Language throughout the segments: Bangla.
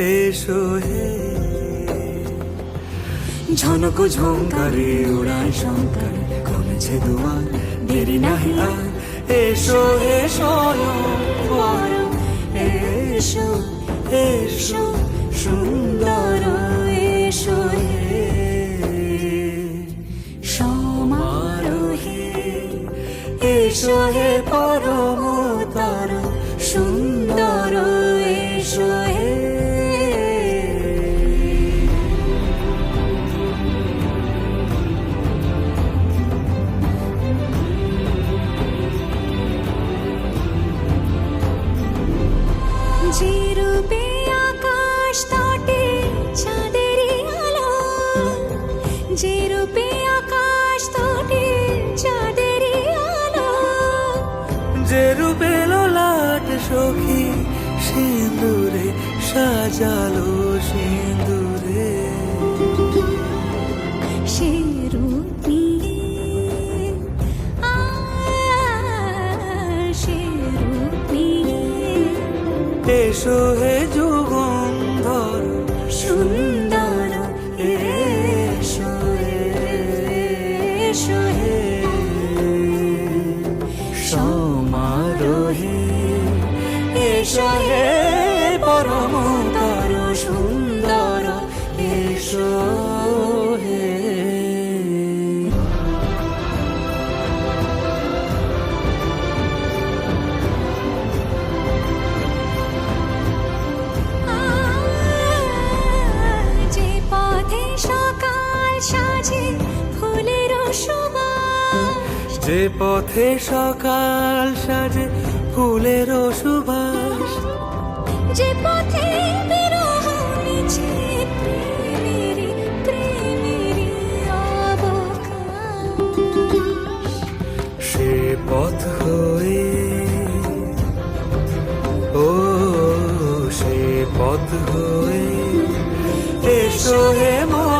এসো হে। ঝনক ঝঙ্কারে উড়ায় শঙ্কর, কমেছে দুয়ার, দেরি নাহি আর। এসো এসো এসো এসো, সুন্দর, এসো সমারোহে, এসো হে পরম এসো হে জু যে পথে সকাল সাজে ফুলের সুবাস। যে পথে সে পথ হয়ে ও সে পথ হয়ে এসো হে মা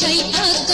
شيئا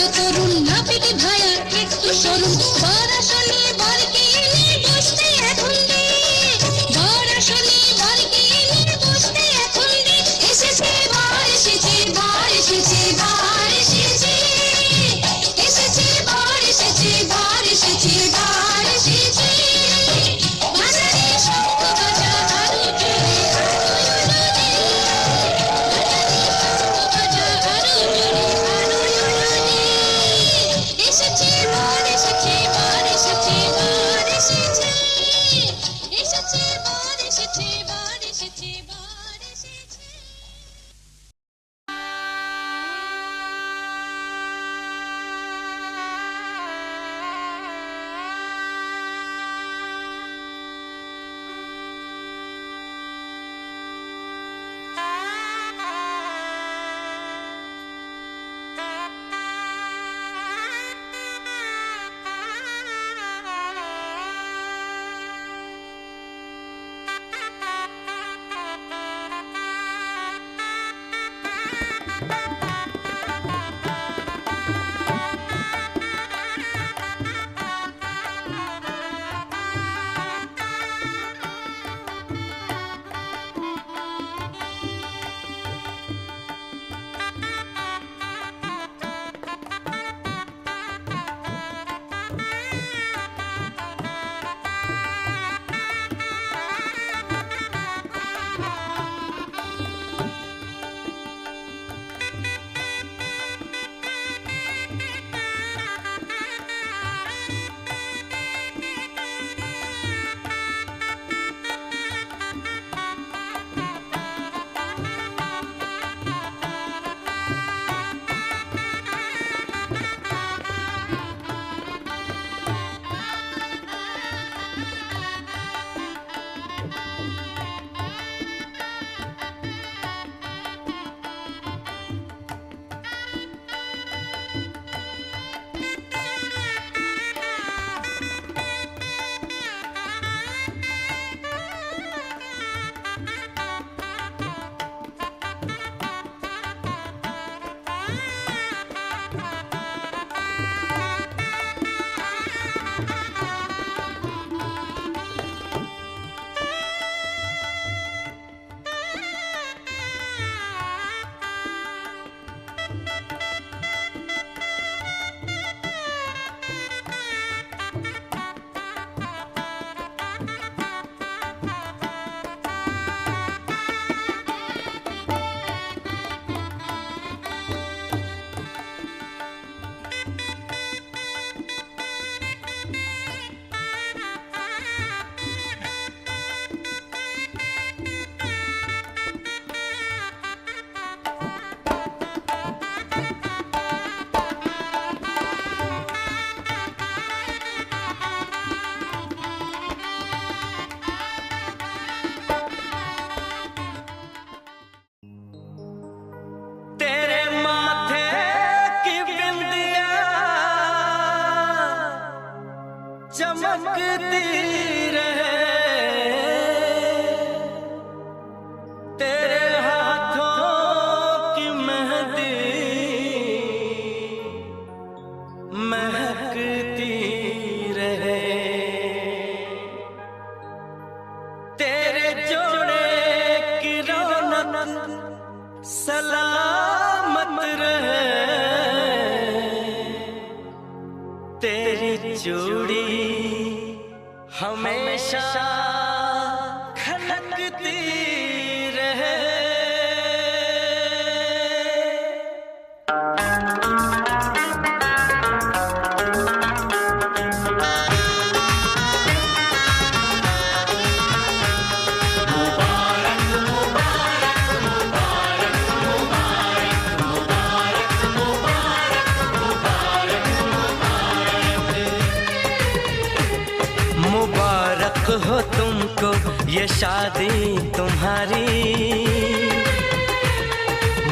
शादी तुम्हारी।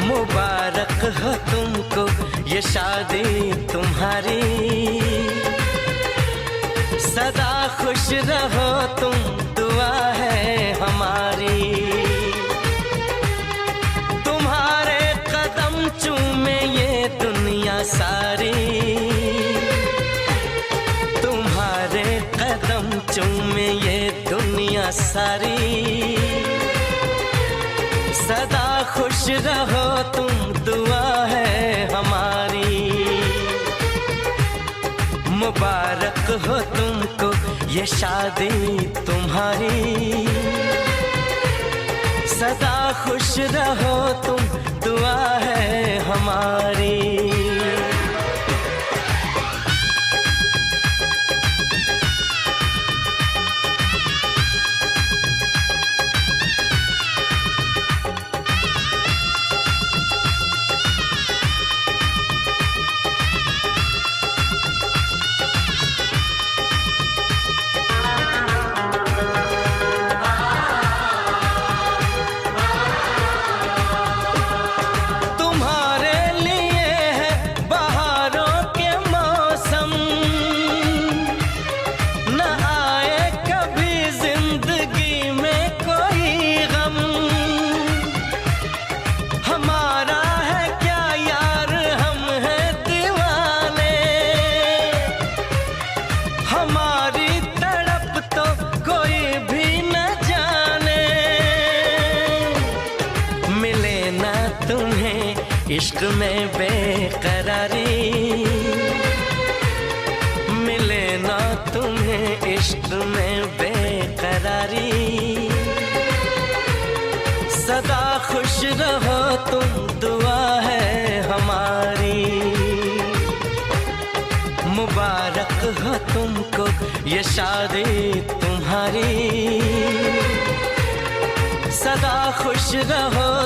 मुबारक हो तुमको ये शादी तुम्हारी। सदा खुश रहो तुम सारी। सदा खुश रहो, तुम दुआ है हमारी। मुबारक हो तुमको, ये शादी तुम्हारी। सदा खुश रहो, तुम दुआ है हमारी। Yeah. तुम दुआ है हमारी। मुबारक हो तुमको ये शादी तुम्हारी। सदा खुश रहो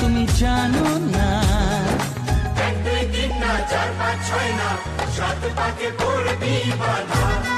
তুমি জানো না। কাছে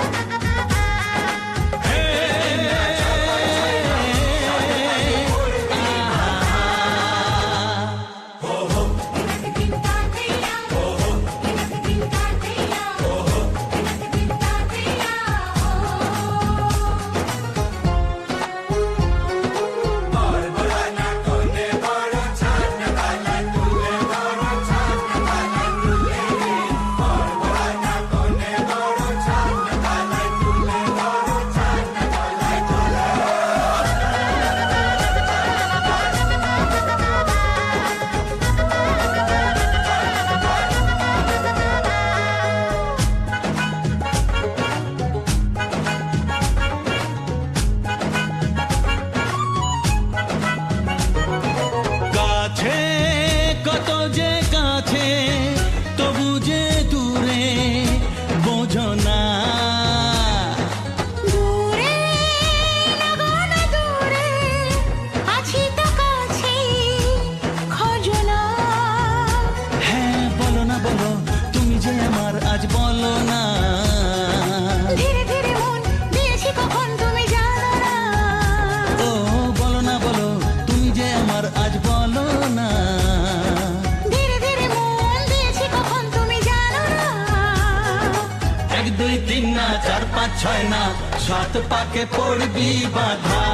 ছয় না, সাত পাকে পড়বি বাধা।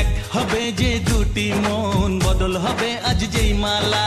এক হবে যে দুটি মন, বদল হবে আজ যেই মালা।